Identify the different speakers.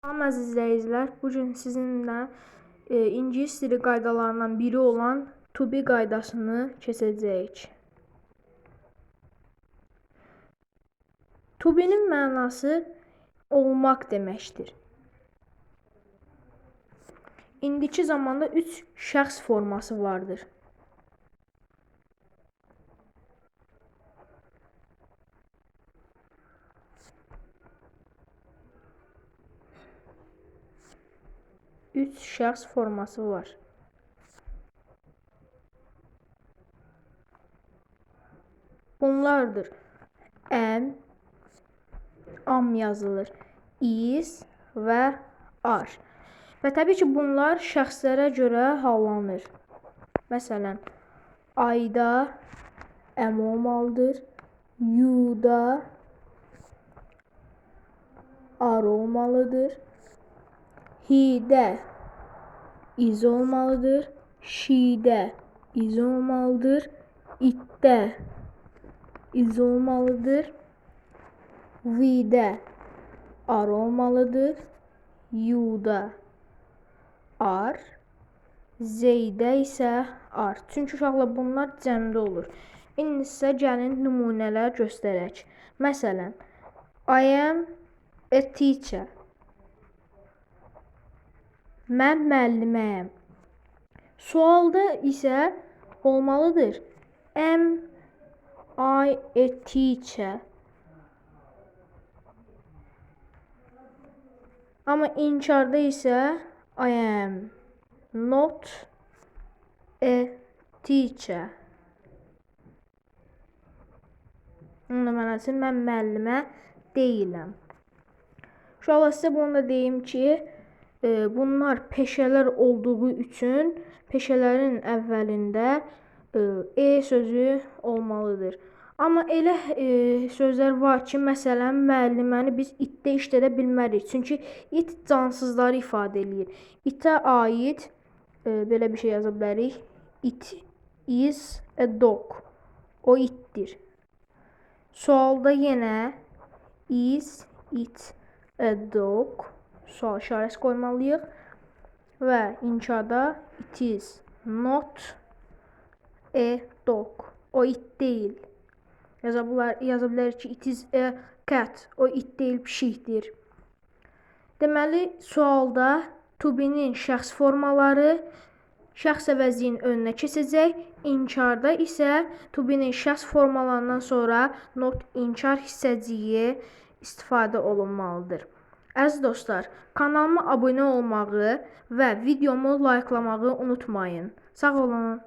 Speaker 1: Salam əziz izləyicilər, bu gün sizinlə e, ingilis dili qaydalarından biri olan to be qaydasını keçəcəyik. To be'nin mənası olmaq deməkdir. İndiki zamanda üç şəxs forması vardır. Üç şəxs forması var. Bunlardır. Am, am yazılır. Is və are. Və təbii ki, bunlar şəxslərə görə hallanır. Məsələn, I'da am olmalıdır. You'da are olmalıdır. He'de is olmalıdır. She'de is olmalıdır. It'de is olmalıdır. We'de are olmalıdır. You'da are. Z'də isə are. Çünki uşaqlar bunlar cəmdə olur. İndi sizə gəlin nümunələr göstərək. Məsələn, I am a teacher. Mən müəlliməyəm. Sualda isə olmalıdır. Am I a teacher? Amma inkarda isə I am not a teacher. Onun mənası mən müəllimə deyiləm. Uşaqlar sizə bunu da deyim ki, bunlar peşələr olduğu üçün peşələrin əvvəlində e, e sözü olmalıdır. Amma elə e, sözlər var ki, məsələn, müəlliməni biz itdə işlədə bilmərik. Çünki it cansızları ifadə eləyir. İtə aid e, belə bir şey yaza bilərik. It is a dog. O itdir. Sualda yenə is it a dog sual işarəsi qoymalıyıq və inşada it is not a dog. O it deyil. Yazabilir, yazabilir ki it is a cat. O it deyil, pişikdir. Deməli, sualda to be-nin şəxs formaları şəxs əvəzliyin önünə keçəcək. İnkarda isə to be-nin şəxs formalarından sonra not inkar hissəciyi istifadə olunmalıdır. Əziz dostlar, kanalıma abunə olmağı və videomu layıklamağı unutmayın. Sağ olun.